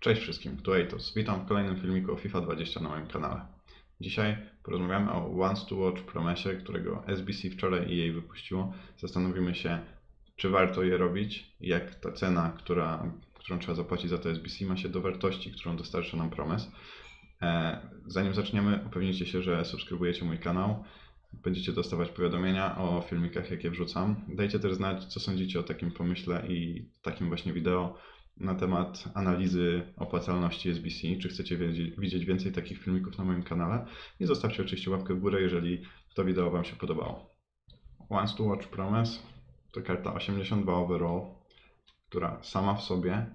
Cześć wszystkim, tu Ejtos. Witam w kolejnym filmiku o FIFA 20 na moim kanale. Dzisiaj porozmawiamy o Once to Watch Promesie, którego SBC wczoraj EA wypuściło. Zastanowimy się, czy warto je robić i jak ta cena, która, którą trzeba zapłacić za to SBC ma się do wartości, którą dostarcza nam Promes. E, Zanim zaczniemy, upewnijcie się, że subskrybujecie mój kanał. Będziecie dostawać powiadomienia o filmikach, jakie wrzucam. Dajcie też znać, co sądzicie o takim pomyśle i takim właśnie wideo na temat analizy opłacalności SBC. Czy chcecie widzieć więcej takich filmików na moim kanale? I zostawcie oczywiście łapkę w górę, jeżeli to wideo Wam się podobało. Once to Watch Promise to karta 82 overall, która sama w sobie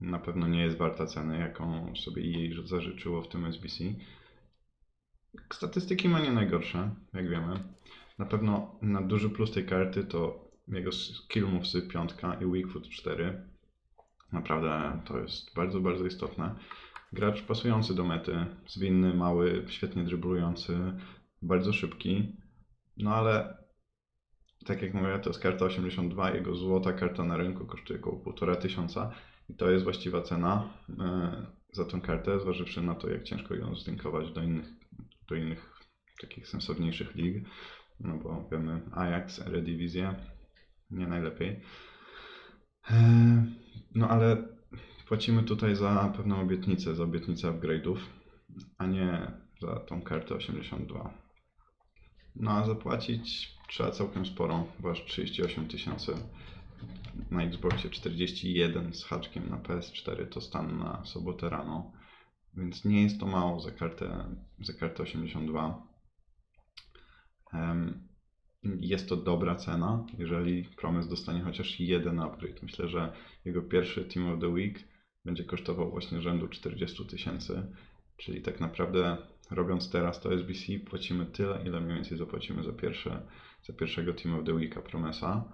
na pewno nie jest warta ceny, jaką sobie jej zażyczyło w tym SBC. Statystyki ma nie najgorsze, jak wiemy. Na pewno na duży plus tej karty to jego skill movesy 5 i weak foot 4. Naprawdę to jest bardzo, bardzo istotne. Gracz pasujący do mety, zwinny, mały, świetnie dryblujący, bardzo szybki. No ale tak jak mówię, to jest karta 82, jego złota karta na rynku kosztuje około 1,5 tysiąca i to jest właściwa cena e, za tą kartę, zważywszy na to, jak ciężko ją zdynkować do innych, do innych takich sensowniejszych lig. No bo wiemy, Ajax, Eredivisie, nie najlepiej. E, no ale płacimy tutaj za pewną obietnicę, za obietnicę upgrade'ów, a nie za tą kartę 82. No a zapłacić trzeba całkiem sporo, bo aż 38 tysięcy na Xboxie 41 z haczkiem na PS4 to stan na sobotę rano, więc nie jest to mało za kartę, za kartę 82. Em, Jest to dobra cena, jeżeli Promes dostanie chociaż jeden upgrade. Myślę, że jego pierwszy Team of the Week będzie kosztował właśnie rzędu 40 tysięcy, czyli tak naprawdę robiąc teraz to SBC płacimy tyle, ile mniej więcej zapłacimy za, pierwsze, za pierwszego Team of the Weeka Promesa.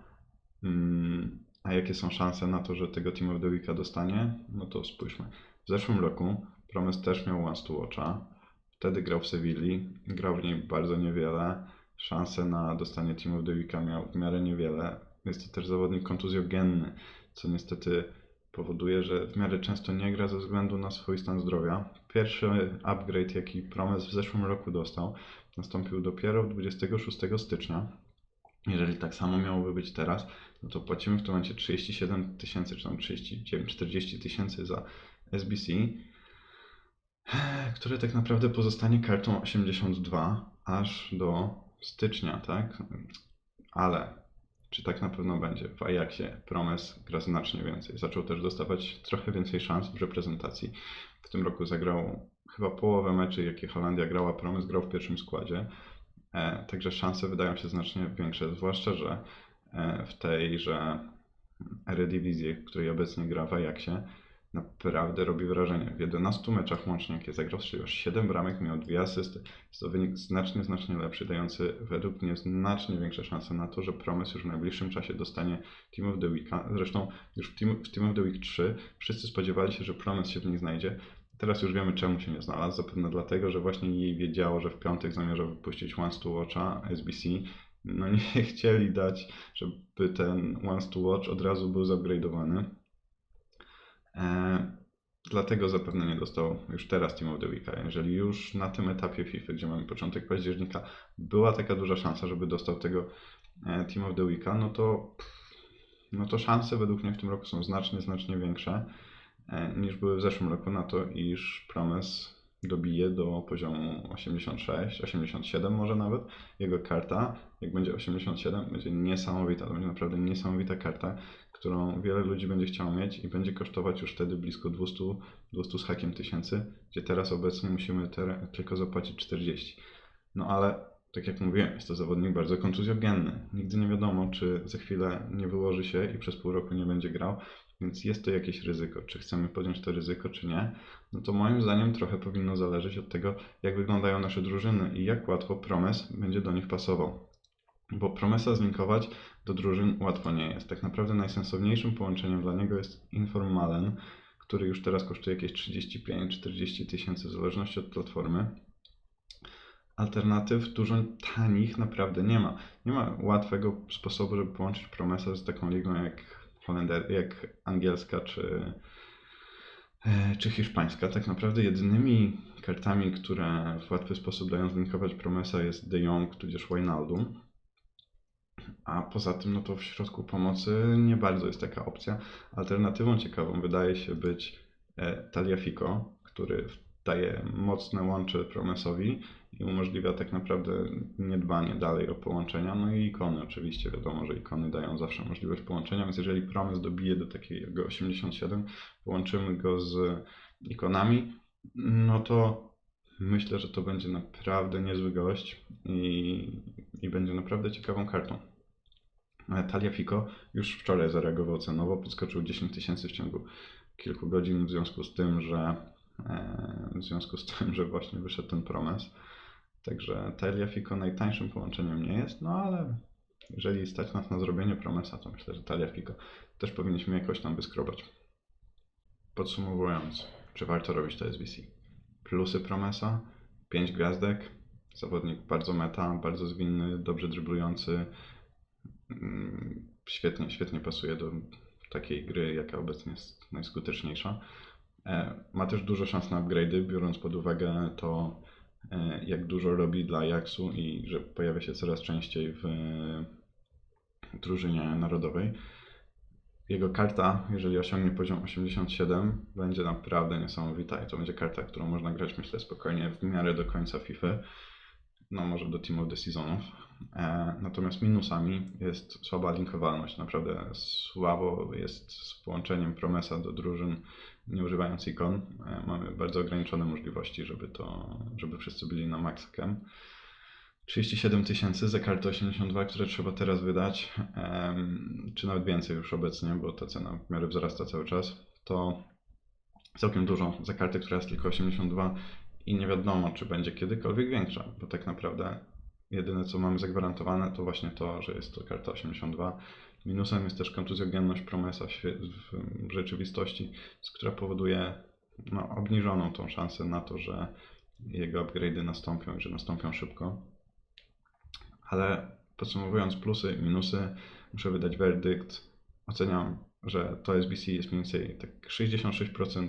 Mm, A jakie są szanse na to, że tego Team of the Weeka dostanie? No to spójrzmy. W zeszłym roku Promes też miał Once to Watcha. Wtedy grał w Sewilli, grał w niej bardzo niewiele. Szanse na dostanie Team of the Weeka miał w miarę niewiele. Jest to też zawodnik kontuzjogenny, co niestety powoduje, że w miarę często nie gra ze względu na swój stan zdrowia. Pierwszy upgrade, jaki Promes w zeszłym roku dostał, nastąpił dopiero 26 stycznia. Jeżeli tak samo miałoby być teraz, no to płacimy w tym momencie 37 tysięcy, czy tam 39, 40 tysięcy za SBC, które tak naprawdę pozostanie kartą 82 aż do stycznia, tak? Ale czy tak na pewno będzie? W Ajaxie Promes gra znacznie więcej. Zaczął też dostawać trochę więcej szans w reprezentacji. W tym roku zagrał chyba połowę meczy, jakie Holandia grała. Promes grał w pierwszym składzie. E, Także szanse wydają się znacznie większe, zwłaszcza, że e, w tejże Eredivisie, w której obecnie gra w Ajaxie, naprawdę robi wrażenie. W 11 meczach łącznie, jakie zagrał, aż 7 bramek, miał dwie asysty. Jest to wynik znacznie, znacznie lepszy, dający według mnie znacznie większe szanse na to, że Promes już w najbliższym czasie dostanie Team of the Weeka. Zresztą już w Team, w Team of the Week 3 wszyscy spodziewali się, że Promes się w nich znajdzie. Teraz już wiemy, czemu się nie znalazł. Zapewne dlatego, że właśnie jej wiedziało, że w piątek zamierza wypuścić Once to Watcha SBC. No nie chcieli dać, żeby ten Once to Watch od razu był zupgrade'owany. E, dlatego zapewne nie dostał już teraz Team of the Weeka. Jeżeli już na tym etapie FIFA, gdzie mamy początek października, była taka duża szansa, żeby dostał tego e, Team of the Weeka, no to, no to szanse według mnie w tym roku są znacznie, znacznie większe e, niż były w zeszłym roku na to, iż Promes dobije do poziomu 86, 87 może nawet. Jego karta, jak będzie 87, będzie niesamowita. To będzie naprawdę niesamowita karta, którą wiele ludzi będzie chciało mieć i będzie kosztować już wtedy blisko 200, 200 z hakiem tysięcy, gdzie teraz obecnie musimy tylko zapłacić 40. No ale tak jak mówiłem, jest to zawodnik bardzo kontuzjogenny. Nigdy nie wiadomo, czy za chwilę nie wyłoży się i przez pół roku nie będzie grał, więc jest to jakieś ryzyko. Czy chcemy podjąć to ryzyko, czy nie? No to moim zdaniem trochę powinno zależeć od tego, jak wyglądają nasze drużyny i jak łatwo Promes będzie do nich pasował. Bo Promesa zlinkować do drużyn łatwo nie jest. Tak naprawdę najsensowniejszym połączeniem dla niego jest Inform Malen, który już teraz kosztuje jakieś 35-40 tysięcy w zależności od platformy. Alternatyw dużo tanich naprawdę nie ma. Nie ma łatwego sposobu, żeby połączyć Promesa z taką ligą jak, Holender, jak angielska czy, E, czy hiszpańska. Tak naprawdę jedynymi kartami, które w łatwy sposób dają zlinkować Promesa jest De Jong tudzież Wijnaldum. A poza tym, no to w środku pomocy nie bardzo jest taka opcja. Alternatywą ciekawą wydaje się być e, Taliafico, który daje mocne łącze Promesowi i umożliwia tak naprawdę niedbanie dalej o połączenia. No i ikony oczywiście, wiadomo, że ikony dają zawsze możliwość połączenia, więc jeżeli Promes dobije do takiego 87, połączymy go z ikonami, no to myślę, że to będzie naprawdę niezły gość i, i będzie naprawdę ciekawą kartą. Taliafico już wczoraj zareagował cenowo, podskoczył 10 tysięcy w ciągu kilku godzin w związku z tym, że e, w związku z tym, że właśnie wyszedł ten promes. Także Taliafico najtańszym połączeniem nie jest, no ale jeżeli stać nas na zrobienie promesa, to myślę, że Taliafico też powinniśmy jakoś tam wyskrobać. Podsumowując, czy warto robić to SBC? Plusy promesa, 5 gwiazdek, zawodnik bardzo meta, bardzo zwinny, dobrze dryblujący, świetnie, świetnie pasuje do takiej gry, jaka obecnie jest najskuteczniejsza. E, ma też dużo szans na upgrade'y, biorąc pod uwagę to, e, jak dużo robi dla Ajaxu i że pojawia się coraz częściej w drużynie narodowej. Jego karta, jeżeli osiągnie poziom 87, będzie naprawdę niesamowita i to będzie karta, którą można grać, myślę, spokojnie w miarę do końca FIFA. No, może do Team of the Seasonów. E, natomiast minusami jest słaba linkowalność. Naprawdę słabo jest z połączeniem Promesa do drużyn, nie używając ikon. E, mamy bardzo ograniczone możliwości, żeby, to, żeby wszyscy byli na maxkem. 37 tysięcy za kartę 82, które trzeba teraz wydać, czy nawet więcej już obecnie, bo ta cena w miarę wzrasta cały czas, to całkiem dużo za kartę, która jest tylko 82 i nie wiadomo, czy będzie kiedykolwiek większa, bo tak naprawdę jedyne, co mamy zagwarantowane, to właśnie to, że jest to karta 82. Minusem jest też kontuzjogenność Promesa w rzeczywistości, która powoduje no, obniżoną tą szansę na to, że jego upgrade'y nastąpią i że nastąpią szybko. Ale podsumowując plusy i minusy, muszę wydać werdykt. Oceniam, że to SBC jest mniej więcej tak 66%,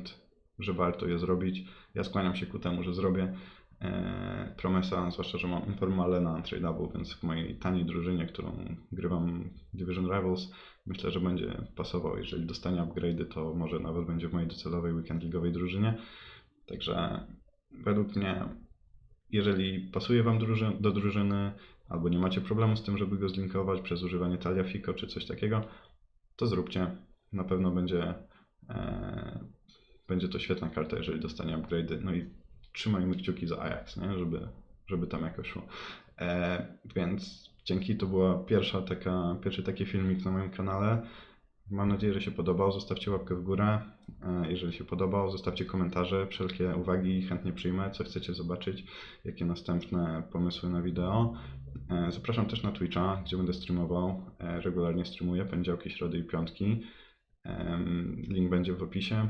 że warto je zrobić. Ja skłaniam się ku temu, że zrobię. E, promesa, zwłaszcza, że mam informalę na untradeable, więc w mojej taniej drużynie, którą grywam Division Rivals, myślę, że będzie pasował. Jeżeli dostanie upgrade'y, to może nawet będzie w mojej docelowej weekend drużynie. Także według mnie, jeżeli pasuje Wam do drużyny, albo nie macie problemu z tym, żeby go zlinkować przez używanie Taliafico czy coś takiego, to zróbcie. Na pewno będzie, e, będzie to świetna karta, jeżeli dostanie upgrade'y. No i trzymajmy kciuki za Ajax, nie? Żeby, żeby tam jakoś szło. E, więc dzięki, to była pierwsza taka, pierwszy taki filmik na moim kanale. Mam nadzieję, że się podobał. Zostawcie łapkę w górę. E, jeżeli się podobał, zostawcie komentarze, wszelkie uwagi chętnie przyjmę, co chcecie zobaczyć, jakie następne pomysły na wideo. E, zapraszam też na Twitcha, gdzie będę streamował. E, regularnie streamuję poniedziałki, środy i piątki. Link będzie w opisie.